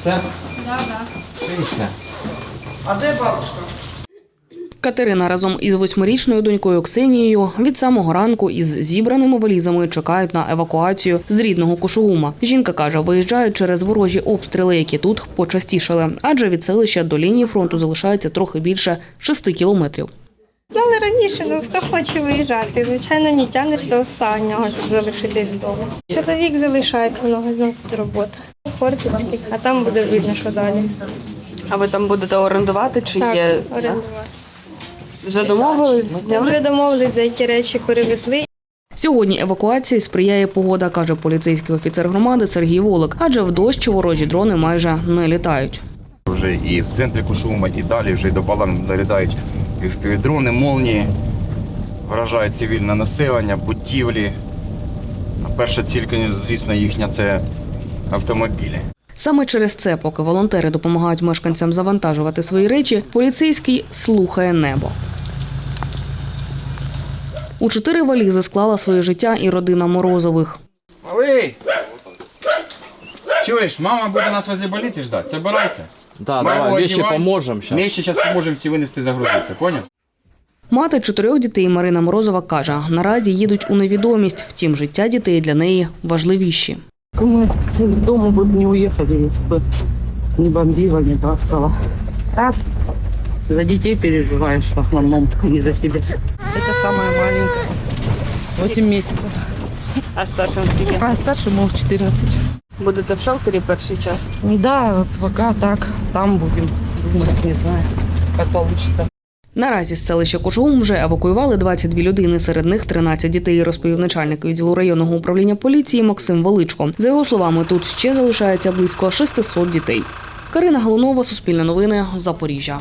Все? Да, да. І все. А де бабушка? Катерина разом із восьмирічною донькою Ксенією від самого ранку із зібраними валізами чекають на евакуацію з рідного Кошугума. Жінка каже, виїжджають через ворожі обстріли, які тут почастішали, адже від селища до лінії фронту залишається трохи більше шести кілометрів. Але раніше, ну хто хоче виїжджати, звичайно, не тягнеш до останнього, залишитись вдома. Чоловік залишається много знову з роботи. Хортицький, а там буде видно, що далі. А ви там будете орендувати чи Так, є? орендувати. Вже домовились? Вже домовились, деякі речі перевезли. Сьогодні евакуації сприяє погода, каже поліцейський офіцер громади Сергій Волик, адже в дощ ворожі дрони майже не літають. Вже і в центрі Кушума, і далі вже й до Балан долітають і впівдрони, молнії, вражають цивільне населення, будівлі. Перша ціль, звісно, їхня це автомобілі. Саме через це, поки волонтери допомагають мешканцям завантажувати свої речі, поліцейський слухає небо. У чотири валізи склала своє життя і родина Морозових. Малий! Чуєш, мама буде нас возле больниці ждати, собирайся. Да, Моего давай, вещи одевай. поможем сейчас. Ми ще зараз поможемо всі винести загрузитися, поняв? Мати чотирьох дітей Марина Морозова каже, наразі їдуть у невідомість, втім життя дітей для неї важливіші. Мы из дома бы не уехали, если бы не бомбило, не таскало. Так, за детей переживаешь в основном, не за себя. Это самая маленькая. 8 месяцев. А старшим скільки? А старшему 14. Будете в шелтері перший час? Да, пока так. Там будем думать, не знаю, как получится. Наразі з селища Кожум вже евакуювали 22 людини, серед них 13 дітей, розповів начальник відділу районного управління поліції Максим Величко. За його словами, тут ще залишається близько 600 дітей. Карина Галунова, Суспільне новини, Запоріжжя.